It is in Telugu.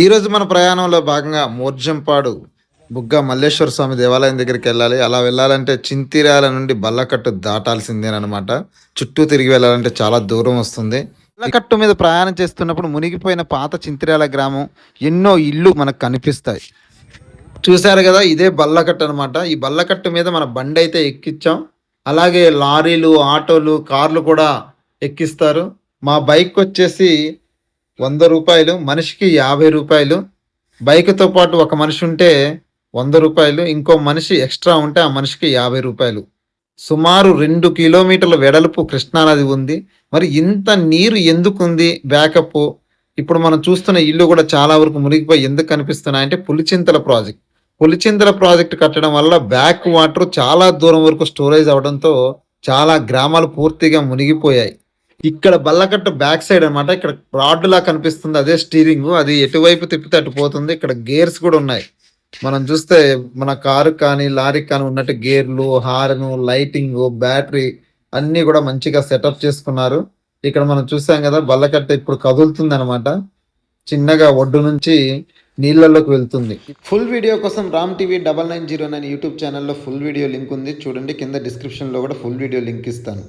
ఈరోజు మన ప్రయాణంలో భాగంగా మోర్జంపాడు బుగ్గ మల్లేశ్వర స్వామి దేవాలయం దగ్గరికి వెళ్ళాలి. అలా వెళ్ళాలంటే చింతిరాల నుండి బల్లకట్టు దాటాల్సిందేనమాట చుట్టూ తిరిగి వెళ్ళాలంటే చాలా దూరం వస్తుంది. బల్లకట్టు మీద ప్రయాణం చేస్తున్నప్పుడు మునిగిపోయిన పాత చింతిరాల గ్రామం ఎన్నో ఇల్లు మనకు కనిపిస్తాయి. చూశారు కదా ఇదే బల్లకట్టు అనమాట ఈ బల్లకట్టు మీద మన బండి అయితే ఎక్కించాం అలాగే లారీలు ఆటోలు కార్లు కూడా ఎక్కిస్తారు. మా బైక్ వచ్చేసి వంద రూపాయలు మనిషికి యాభై రూపాయలు బైక్తో పాటు ఒక మనిషి ఉంటే వంద రూపాయలు ఇంకో మనిషి ఎక్స్ట్రా ఉంటే ఆ మనిషికి యాభై రూపాయలు. సుమారు రెండు కిలోమీటర్ల వెడల్పు కృష్ణానది ఉంది. మరి ఇంత నీరు ఎందుకు ఉంది బ్యాకప్? ఇప్పుడు మనం చూస్తున్న ఇల్లు కూడా చాలా వరకు మునిగిపోయి ఎందుకు కనిపిస్తున్నాయి అంటే పులిచింతల ప్రాజెక్ట్. పులిచింతల ప్రాజెక్ట్ కట్టడం వల్ల బ్యాక్ వాటర్ చాలా దూరం వరకు స్టోరేజ్ అవడంతో చాలా గ్రామాలు పూర్తిగా మునిగిపోయాయి. ఇక్కడ బల్లకట్ట బ్యాక్ సైడ్ అన్నమాట. ఇక్కడ రాడ్ లా కనిపిస్తుంది. అదే స్టీరింగ్. అది ఎటువైపు తిప్పితే అటు పోతుంది. ఇక్కడ గేర్స్ కూడా ఉన్నాయి. మనం చూస్తే మన కారు కానీ లారీకి కానీ ఉన్నట్టు గేర్లు హార్న్ లైటింగ్ బ్యాటరీ అన్ని కూడా మంచిగా సెటప్ చేసుకున్నారు. ఇక్కడ మనం చూసాం కదా బల్లకట్ట ఇప్పుడు కదులుతుంది అనమాట చిన్నగా ఒడ్డు నుంచి నీళ్ళలోకి వెళ్తుంది. ఫుల్ వీడియో కోసం Ram TV double nine zero nine YouTube ఛానల్లో ఫుల్ వీడియో లింక్ ఉంది. చూడండి కింద డిస్క్రిప్షన్లో కూడా ఫుల్ వీడియో లింక్ ఇస్తాను.